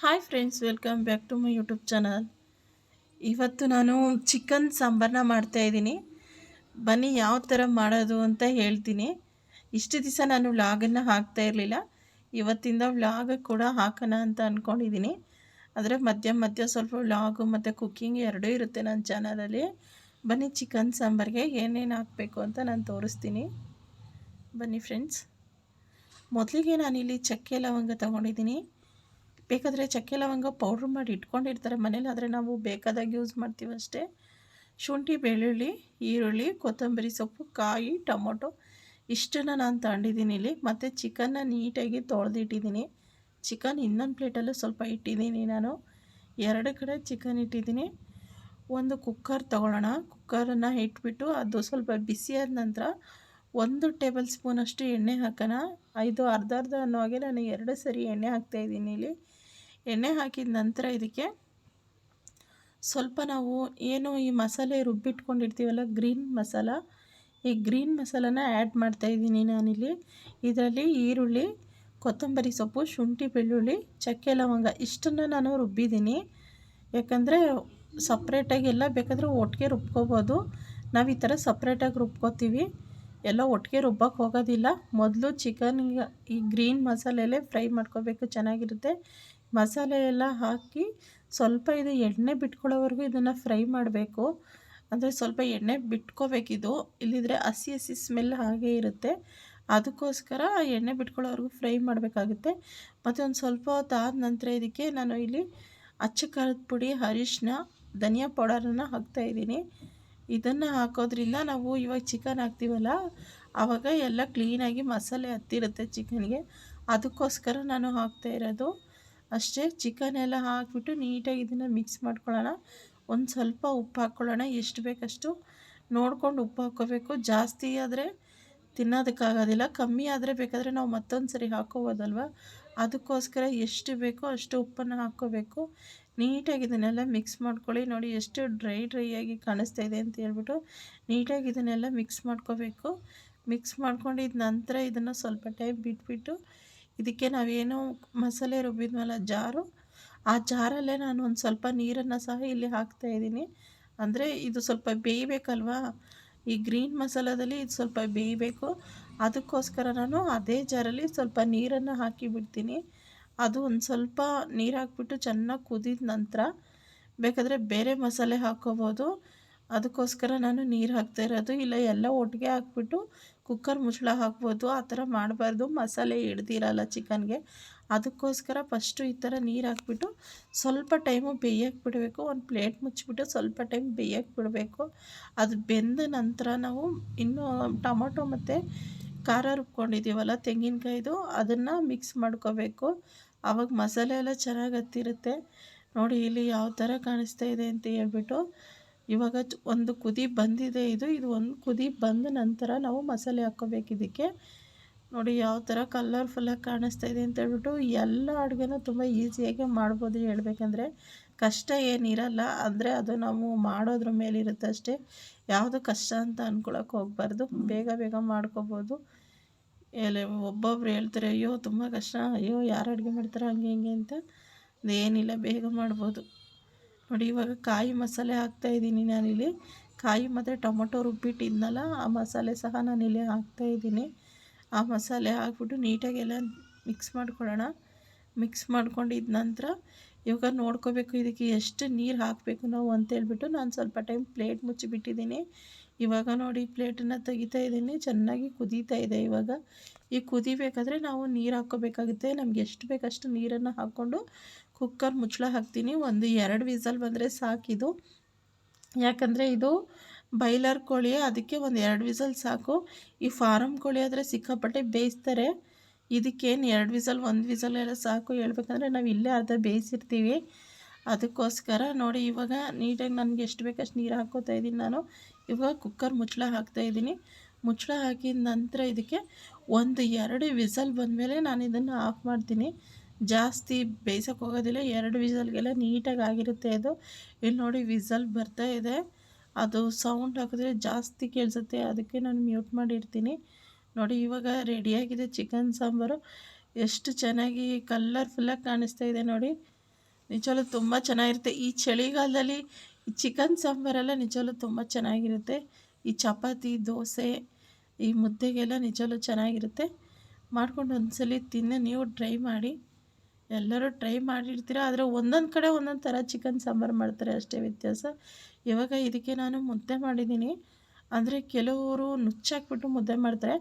Hi friends welcome back to my YouTube channel ಇವತ್ತು ನಾನು chicken ಸಾಂಬಾರನ್ನ ಮಾಡ್ತಾಯಿದ್ದೀನಿ ಬನ್ನಿ ಯಾವ ಥರ ಮಾಡೋದು ಅಂತ ಹೇಳ್ತೀನಿ. ಇಷ್ಟು ದಿವಸ ನಾನು ವ್ಲಾಗನ್ನು ಹಾಕ್ತಾ ಇರಲಿಲ್ಲ. ಇವತ್ತಿಂದ ವ್ಲಾಗ್ ಕೂಡ ಹಾಕೋಣ ಅಂತ ಅಂದ್ಕೊಂಡಿದ್ದೀನಿ ಆದರೆ ಮಧ್ಯ ಮಧ್ಯ ಸ್ವಲ್ಪ ವ್ಲಾಗು ಮತ್ತು ಕುಕ್ಕಿಂಗ್ ಎರಡೂ ಇರುತ್ತೆ ನನ್ನ ಚಾನಲಲ್ಲಿ ಬನ್ನಿ ಚಿಕನ್ ಸಾಂಬಾರಿಗೆ ಏನೇನು ಹಾಕಬೇಕು ಅಂತ ನಾನು ತೋರಿಸ್ತೀನಿ. ಬನ್ನಿ ಫ್ರೆಂಡ್ಸ್ ಮೊದಲಿಗೆ ನಾನಿಲ್ಲಿ ಚಕ್ಕೆ ಲವಂಗ ತೊಗೊಂಡಿದ್ದೀನಿ. ಬೇಕಾದರೆ ಚಕ್ಕೆ ಲವಂಗ ಪೌಡ್ರ್ ಮಾಡಿ ಇಟ್ಕೊಂಡಿರ್ತಾರೆ. ಮನೇಲಿ ಆದರೆ ನಾವು ಬೇಕಾದಾಗ ಯೂಸ್ ಮಾಡ್ತೀವಿ ಅಷ್ಟೇ. ಶುಂಠಿ, ಬೆಳ್ಳುಳ್ಳಿ, ಈರುಳ್ಳಿ, ಕೊತ್ತಂಬರಿ ಸೊಪ್ಪು, ಕಾಯಿ, ಟೊಮೊಟೊ ಇಷ್ಟನ್ನು ನಾನು ತಗೊಂಡಿದ್ದೀನಿ ಇಲ್ಲಿ. ಮತ್ತು ಚಿಕನ್ನ ನೀಟಾಗಿ ತೊಳೆದಿಟ್ಟಿದ್ದೀನಿ. ಚಿಕನ್ ಇನ್ನೊಂದು ಪ್ಲೇಟಲ್ಲೂ ಸ್ವಲ್ಪ ಇಟ್ಟಿದ್ದೀನಿ ನಾನು. ಎರಡು ಕಡೆ ಚಿಕನ್ ಇಟ್ಟಿದ್ದೀನಿ. ಒಂದು ಕುಕ್ಕರ್ ತೊಗೊಳ್ಳೋಣ. ಕುಕ್ಕರನ್ನು ಇಟ್ಬಿಟ್ಟು ಅದು ಸ್ವಲ್ಪ ಬಿಸಿಯಾದ ನಂತರ ಒಂದು ಟೇಬಲ್ ಸ್ಪೂನಷ್ಟು ಎಣ್ಣೆ ಹಾಕೋಣ. ಐದು ಅರ್ಧ ಅರ್ಧ ಅನ್ನೋ ಹಾಗೆ ನಾನು ಎರಡು ಸರಿ ಎಣ್ಣೆ ಹಾಕ್ತಾಯಿದ್ದೀನಿ ಇಲ್ಲಿ. ಎಣ್ಣೆ ಹಾಕಿದ ನಂತರ ಇದಕ್ಕೆ ಸ್ವಲ್ಪ ನಾವು ಏನು ಈ ಮಸಾಲೆ ರುಬ್ಬಿಟ್ಕೊಂಡಿರ್ತೀವಲ್ಲ ಗ್ರೀನ್ ಮಸಾಲ. ಈ ಗ್ರೀನ್ ಮಸಾಲಾನ ಆ್ಯಡ್ ಮಾಡ್ತಾಯಿದ್ದೀನಿ ನಾನಿಲ್ಲಿ. ಇದರಲ್ಲಿ ಈರುಳ್ಳಿ, ಕೊತ್ತಂಬರಿ ಸೊಪ್ಪು, ಶುಂಠಿ, ಬೆಳ್ಳುಳ್ಳಿ, ಚಕ್ಕೆ, ಲವಂಗ ಇಷ್ಟನ್ನು ನಾನು ರುಬ್ಬಿದ್ದೀನಿ. ಯಾಕಂದರೆ ಸಪ್ರೇಟಾಗಿ ಎಲ್ಲ ಬೇಕಾದರೆ ಒಟ್ಟಿಗೆ ರುಬ್ಕೋಬೋದು. ನಾವು ಈ ಥರ ಸಪ್ರೇಟಾಗಿ ರುಬ್ಕೋತೀವಿ. ಎಲ್ಲ ಒಟ್ಟಿಗೆ ರುಬ್ಬಕ್ಕೆ ಹೋಗೋದಿಲ್ಲ. ಮೊದಲು ಚಿಕನ್ ಈ ಗ್ರೀನ್ ಮಸಾಲೆಯಲ್ಲೇ ಫ್ರೈ ಮಾಡ್ಕೋಬೇಕು ಚೆನ್ನಾಗಿರುತ್ತೆ. ಮಸಾಲೆ ಎಲ್ಲ ಹಾಕಿ ಸ್ವಲ್ಪ ಇದು ಎಣ್ಣೆ ಬಿಟ್ಕೊಳ್ಳೋವರೆಗೂ ಇದನ್ನು ಫ್ರೈ ಮಾಡಬೇಕು. ಅಂದರೆ ಸ್ವಲ್ಪ ಎಣ್ಣೆ ಬಿಟ್ಕೋಬೇಕಿದು. ಇಲ್ಲಿದ್ರೆ ಹಸಿ ಹಸಿ ಸ್ಮೆಲ್ ಹಾಗೆ ಇರುತ್ತೆ. ಅದಕ್ಕೋಸ್ಕರ ಎಣ್ಣೆ ಬಿಟ್ಕೊಳ್ಳೋವರೆಗೂ ಫ್ರೈ ಮಾಡಬೇಕಾಗುತ್ತೆ. ಮತ್ತು ಒಂದು ಸ್ವಲ್ಪ ಹೊತ್ತು ನಂತರ ಇದಕ್ಕೆ ನಾನು ಇಲ್ಲಿ ಅಚ್ಚ ಖಾರದ ಪುಡಿ ಅರಿಶಿನ ಧನಿಯಾ ಪೌಡರನ್ನು ಹಾಕ್ತಾಯಿದ್ದೀನಿ ಇದನ್ನು ಹಾಕೋದ್ರಿಂದ ನಾವು ಇವಾಗ ಚಿಕನ್ ಹಾಕ್ತೀವಲ್ಲ, ಆವಾಗ ಎಲ್ಲ ಕ್ಲೀನಾಗಿ ಮಸಾಲೆ ಹತ್ತಿರುತ್ತೆ ಚಿಕನ್ಗೆ. ಅದಕ್ಕೋಸ್ಕರ ನಾನು ಹಾಕ್ತಾ ಇರೋದು. ಅಷ್ಟೇ ಚಿಕನ್ ಎಲ್ಲ ಹಾಕಿಬಿಟ್ಟು ನೀಟಾಗಿ ಇದನ್ನು ಮಿಕ್ಸ್ ಮಾಡ್ಕೊಳ್ಳೋಣ. ಒಂದು ಸ್ವಲ್ಪ ಉಪ್ಪು ಹಾಕ್ಕೊಳ್ಳೋಣ, ಎಷ್ಟು ಬೇಕಷ್ಟು. ನೋಡ್ಕೊಂಡು ಉಪ್ಪು ಹಾಕ್ಕೋಬೇಕು. ಜಾಸ್ತಿ ಆದರೆ ತಿನ್ನೋದಕ್ಕಾಗೋದಿಲ್ಲ. ಕಮ್ಮಿ ಆದರೆ ಬೇಕಾದರೆ ನಾವು ಮತ್ತೊಂದು ಸರಿ ಹಾಕ್ಕೋಬೋದಲ್ವ? ಅದಕ್ಕೋಸ್ಕರ ಎಷ್ಟು ಬೇಕೋ ಅಷ್ಟು ಉಪ್ಪನ್ನು ಹಾಕ್ಕೋಬೇಕು. ನೀಟಾಗಿ ಇದನ್ನೆಲ್ಲ ಮಿಕ್ಸ್ ಮಾಡ್ಕೊಳ್ಳಿ. ನೋಡಿ ಎಷ್ಟು ಡ್ರೈ ಡ್ರೈಯಾಗಿ ಕಾಣಿಸ್ತಾ ಇದೆ ಅಂತ ಹೇಳ್ಬಿಟ್ಟು ನೀಟಾಗಿ ಇದನ್ನೆಲ್ಲ ಮಿಕ್ಸ್ ಮಾಡ್ಕೋಬೇಕು. ಮಿಕ್ಸ್ ಮಾಡ್ಕೊಂಡಿದ ನಂತರ ಇದನ್ನು ಸ್ವಲ್ಪ ಟೈಮ್ ಬಿಟ್ಬಿಟ್ಟು ಇದಕ್ಕೆ ನಾವೇನು ಮಸಾಲೆ ರುಬ್ಬಿದ್ವಲ್ಲ? ಜಾರು? ಆ ಜಾರಲ್ಲೇ ನಾನು ಒಂದು ಸ್ವಲ್ಪ ನೀರನ್ನು ಸಹ ಇಲ್ಲಿ ಹಾಕ್ತಾ ಇದ್ದೀನಿ. ಅಂದರೆ ಇದು ಸ್ವಲ್ಪ ಬೇಯಬೇಕಲ್ವಾ? ಈ ಗ್ರೀನ್ ಮಸಾಲದಲ್ಲಿ ಇದು ಸ್ವಲ್ಪ ಬೇಯಬೇಕು. ಅದಕ್ಕೋಸ್ಕರ ನಾನು ಅದೇ ಜಾರಲ್ಲಿ ಸ್ವಲ್ಪ ನೀರನ್ನು ಹಾಕಿ ಬಿಡ್ತೀನಿ ಅದು ಒಂದು ಸ್ವಲ್ಪ ನೀರು ಹಾಕ್ಬಿಟ್ಟು ಚೆನ್ನಾಗಿ ಕುದಿದ ನಂತರ ಬೇಕಾದರೆ ಬೇರೆ ಮಸಾಲೆ ಹಾಕ್ಕೋಬೋದು ಅದಕ್ಕೋಸ್ಕರ ನಾನು ನೀರು ಹಾಕ್ತಾ ಇರೋದು. ಇಲ್ಲ, ಎಲ್ಲ ಒಟ್ಟಿಗೆ ಹಾಕ್ಬಿಟ್ಟು ಕುಕ್ಕರ್ ಮುಚ್ಚಳ ಹಾಕ್ಬೋದು. ಆ ಥರ ಮಾಡಬಾರ್ದು. ಮಸಾಲೆ ಹಿಡ್ದಿರಲ್ಲ ಚಿಕನ್ಗೆ. ಅದಕ್ಕೋಸ್ಕರ ಫಸ್ಟು ಈ ಥರ ನೀರು ಹಾಕ್ಬಿಟ್ಟು ಸ್ವಲ್ಪ ಟೈಮು ಬೇಯಕ್ಕೆ ಬಿಡಬೇಕು. ಒಂದು ಪ್ಲೇಟ್ ಮುಚ್ಚಿಬಿಟ್ಟು ಸ್ವಲ್ಪ ಟೈಮ್ ಬೇಯಕ್ಕೆ ಬಿಡಬೇಕು. ಅದು ಬೆಂದ ನಂತರ ನಾವು ಇನ್ನೂ ಟೊಮೊಟೊ ಮತ್ತು ಖಾರ ರುಬ್ಕೊಂಡಿದ್ದೀವಲ್ಲ ತೆಂಗಿನಕಾಯಿದು, ಅದನ್ನು ಮಿಕ್ಸ್ ಮಾಡ್ಕೋಬೇಕು. ಆವಾಗ ಮಸಾಲೆ ಎಲ್ಲ ಚೆನ್ನಾಗಿ ಹತ್ತಿರುತ್ತೆ. ನೋಡಿ, ಇಲ್ಲಿ ಯಾವ ಥರ ಕಾಣಿಸ್ತಾ ಇದೆ ಅಂತ ಹೇಳ್ಬಿಟ್ಟು ಇವಾಗ ಒಂದು ಕುದಿ ಬಂದಿದೆ ಇದು ಇದು ಒಂದು ಕುದಿ ಬಂದ ನಂತರ ನಾವು ಮಸಾಲೆ ಹಾಕ್ಕೋಬೇಕು ಇದಕ್ಕೆ. ನೋಡಿ ಯಾವ ಥರ ಕಲರ್ಫುಲ್ಲಾಗಿ ಕಾಣಿಸ್ತಾ ಇದೆ ಅಂತ ಹೇಳ್ಬಿಟ್ಟು ಎಲ್ಲ ಅಡುಗೆನೂ ತುಂಬ ಈಸಿಯಾಗಿ ಮಾಡ್ಬೋದು ಹೇಳ್ಬೇಕಂದ್ರೆ ಕಷ್ಟ ಏನಿರಲ್ಲ, ಅಂದರೆ ಅದು ನಾವು ಮಾಡೋದ್ರ ಮೇಲಿರುತ್ತೆ ಅಷ್ಟೇ. ಯಾವುದು ಕಷ್ಟ ಅಂತ ಅಂದ್ಕೊಳಕ್ಕೆ ಹೋಗ್ಬಾರ್ದು, ಬೇಗ ಬೇಗ ಮಾಡ್ಕೋಬೋದು. ಎಲ್ಲ ಒಬ್ಬೊಬ್ರು ಹೇಳ್ತಾರೆ, ಅಯ್ಯೋ, ತುಂಬ ಕಷ್ಟ, ಅಯ್ಯೋ, ಯಾರು ಅಡುಗೆ ಮಾಡ್ತಾರೆ ಹಂಗೆ, ಹಿಂಗೆ ಅಂತ. ಏನಿಲ್ಲ ಬೇಗ ಮಾಡ್ಬೋದು. ನೋಡಿ, ಇವಾಗ ಕಾಯಿ ಮಸಾಲೆ ಹಾಕ್ತಾಯಿದ್ದೀನಿ ನಾನಿಲ್ಲಿ. ಕಾಯಿ ಮತ್ತು ಟೊಮೊಟೊ ರುಬ್ಬಿಟ್ಟಿದ್ನಲ್ಲ, ಆ ಮಸಾಲೆ ಸಹ ನಾನಿಲ್ಲಿ ಹಾಕ್ತಾಯಿದ್ದೀನಿ ಆ ಮಸಾಲೆ ಹಾಕ್ಬಿಟ್ಟು ನೀಟಾಗಿ ಎಲ್ಲ ಮಿಕ್ಸ್ ಮಾಡ್ಕೊಳ್ಳೋಣ. ಮಿಕ್ಸ್ ಮಾಡ್ಕೊಂಡಿದ್ದ ನಂತರ ಇವಾಗ ನೋಡ್ಕೋಬೇಕು, ಇದಕ್ಕೆ ಎಷ್ಟು ನೀರು ಹಾಕಬೇಕು ನಾವು ಅಂತೇಳ್ಬಿಟ್ಟು ನಾನು ಸ್ವಲ್ಪ ಟೈಮ್ ಪ್ಲೇಟ್ ಮುಚ್ಚಿಬಿಟ್ಟಿದ್ದೀನಿ. ಇವಾಗ ನೋಡಿ, ಪ್ಲೇಟನ್ನು ತೆಗಿತಾ ಇದ್ದೀನಿ, ಚೆನ್ನಾಗಿ ಕುದೀತಾ ಇದೆ ಇವಾಗ. ಈ ಕುದಿಬೇಕಾದ್ರೆ ನಾವು ನೀರು ಹಾಕ್ಕೋಬೇಕಾಗುತ್ತೆ. ನಮ್ಗೆ ಎಷ್ಟು ಬೇಕಷ್ಟು ನೀರನ್ನು ಹಾಕ್ಕೊಂಡು ಕುಕ್ಕರ್ ಮುಚ್ಚಳ ಹಾಕ್ತೀನಿ. ಒಂದು ಎರಡು ವಿಸಲ್ ಬಂದರೆ ಸಾಕಿದು ಯಾಕಂದರೆ ಇದು ಬೈಲರ್ ಕೋಳಿ, ಅದಕ್ಕೆ ಒಂದು ಎರಡು ವಿಸಲ್ ಸಾಕು. ಈ ಫಾರಮ್ ಕೋಳಿ ಆದರೆ ಸಿಕ್ಕಾಪಟ್ಟೆ ಬೇಯಿಸ್ತಾರೆ. ಇದಕ್ಕೇನು ಎರಡು ವಿಸಲ್, ಒಂದು ವಿಸಲ್ ಎಲ್ಲ ಸಾಕು ಹೇಳ್ಬೇಕಂದ್ರೆ ನಾವು ಇಲ್ಲೇ ಅರ್ಧ ಬೇಯಿಸಿರ್ತೀವಿ. ಅದಕ್ಕೋಸ್ಕರ ನೋಡಿ ಇವಾಗ ನೀಟಾಗಿ ನನಗೆ ಎಷ್ಟು ಬೇಕಷ್ಟು ನೀರು ಹಾಕ್ಕೋತಾ ಇದ್ದೀನಿ ನಾನು. ಇವಾಗ ಕುಕ್ಕರ್ ಮುಚ್ಚಳ ಹಾಕ್ತಾಯಿದ್ದೀನಿ ಮುಚ್ಚಳ ಹಾಕಿದ ನಂತರ ಇದಕ್ಕೆ ಒಂದು ಎರಡು ವಿಸಲ್ ಬಂದಮೇಲೆ ನಾನು ಇದನ್ನು ಆಫ್ ಮಾಡ್ತೀನಿ. ಜಾಸ್ತಿ ಬೇಯಿಸೋಕೆ ಹೋಗೋದಿಲ್ಲ, ಎರಡು ವಿಸಲ್ಗೆಲ್ಲ ನೀಟಾಗಿ ಆಗಿರುತ್ತೆ ಅದು ಇಲ್ಲಿ ನೋಡಿ ವಿಸಲ್ ಬರ್ತಾ ಇದೆ. ಅದು ಸೌಂಡ್ ಹಾಕಿದ್ರೆ ಜಾಸ್ತಿ ಕೇಳಿಸುತ್ತೆ. ಅದಕ್ಕೆ ನಾನು ಮ್ಯೂಟ್ ಮಾಡಿರ್ತೀನಿ. ನೋಡಿ, ಇವಾಗ ರೆಡಿಯಾಗಿದೆ ಚಿಕನ್ ಸಾಂಬಾರು. ಎಷ್ಟು ಚೆನ್ನಾಗಿ ಕಲರ್ಫುಲ್ಲಾಗಿ ಕಾಣಿಸ್ತಾ ಇದೆ ನೋಡಿ. ನಿಜವಲ್ಲೂ ತುಂಬ ಚೆನ್ನಾಗಿರುತ್ತೆ. ಈ ಚಳಿಗಾಲದಲ್ಲಿ ಈ ಚಿಕನ್ ಸಾಂಬಾರೆಲ್ಲ ನಿಜವಲ್ಲೂ ತುಂಬ ಚೆನ್ನಾಗಿರುತ್ತೆ. ಈ ಚಪಾತಿ, ದೋಸೆ, ಈ ಮುದ್ದೆಗೆಲ್ಲ ನಿಜವಲ್ಲೂ ಚೆನ್ನಾಗಿರುತ್ತೆ. ಮಾಡ್ಕೊಂಡು ಒಂದ್ಸಲಿ ತಿನ್ನ, ನೀವು ಟ್ರೈ ಮಾಡಿ. ಎಲ್ಲರೂ ಟ್ರೈ ಮಾಡಿರ್ತೀರ? ಆದರೆ ಒಂದೊಂದು ಕಡೆ ಒಂದೊಂದು ಥರ ಚಿಕನ್ ಸಾಂಬಾರು ಮಾಡ್ತಾರೆ ಅಷ್ಟೇ ವ್ಯತ್ಯಾಸ. ಇವಾಗ ಇದಕ್ಕೆ ನಾನು ಮುದ್ದೆ ಮಾಡಿದ್ದೀನಿ. ಅಂದರೆ ಕೆಲವರು ನುಚ್ಚಾಕ್ಬಿಟ್ಟು ಮುದ್ದೆ ಮಾಡ್ತಾರೆ.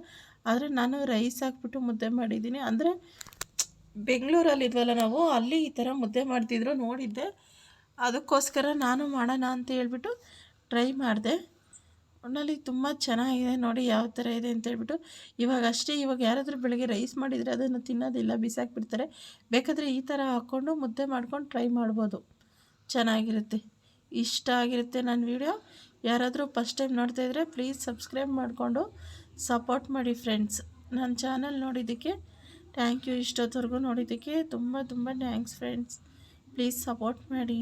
ಆದರೆ ನಾನು ರೈಸ್ ಹಾಕ್ಬಿಟ್ಟು ಮುದ್ದೆ ಮಾಡಿದ್ದೀನಿ. ಅಂದರೆ ಬೆಂಗಳೂರಲ್ಲಿ ಇದ್ವಲ್ಲ ನಾವು, ಅಲ್ಲಿ ಈ ಥರ ಮುದ್ದೆ ಮಾಡ್ತಿದ್ರು, ನೋಡಿದ್ದೆ. ಅದಕ್ಕೋಸ್ಕರ ನಾನು ಮಾಡೋಣ ಅಂತ ಹೇಳ್ಬಿಟ್ಟು ಟ್ರೈ ಮಾಡಿದೆ. ಒಟ್ಟಿನಲ್ಲಿ ತುಂಬ ಚೆನ್ನಾಗಿದೆ ನೋಡಿ ಯಾವ ಥರ ಇದೆ ಅಂತ ಹೇಳ್ಬಿಟ್ಟು ಇವಾಗ ಅಷ್ಟೇ ಇವಾಗ ಯಾರಾದರೂ ಬೆಳಗ್ಗೆ ರೈಸ್ ಮಾಡಿದರೆ ಅದನ್ನು ತಿನ್ನೋದಿಲ್ಲ, ಬಿಸಾಕ್ಬಿಡ್ತಾರೆ. ಬೇಕಾದರೆ ಈ ಥರ ಹಾಕ್ಕೊಂಡು ಮುದ್ದೆ ಮಾಡ್ಕೊಂಡು ಟ್ರೈ ಮಾಡ್ಬೋದು. ಚೆನ್ನಾಗಿರುತ್ತೆ. ಇಷ್ಟ ಆಗಿರುತ್ತೆ ನನ್ನ ವಿಡಿಯೋ. ಯಾರಾದರೂ ಫಸ್ಟ್ ಟೈಮ್ ನೋಡ್ತಾ ಇದ್ದರೆ ಪ್ಲೀಸ್ ಸಬ್ಸ್ಕ್ರೈಬ್ ಮಾಡಿಕೊಂಡು ಸಪೋರ್ಟ್ ಮಾಡಿ ಫ್ರೆಂಡ್ಸ್. ನನ್ನ ಚಾನಲ್ ನೋಡಿದ್ದಕ್ಕೆ ಥ್ಯಾಂಕ್ ಯು ಇಷ್ಟೊತ್ತವರೆಗೂ ನೋಡಿದ್ದಕ್ಕೆ ತುಂಬ ತುಂಬ ಥ್ಯಾಂಕ್ಸ್ ಫ್ರೆಂಡ್ಸ್. ಪ್ಲೀಸ್ ಸಪೋರ್ಟ್ ಮಾಡಿ.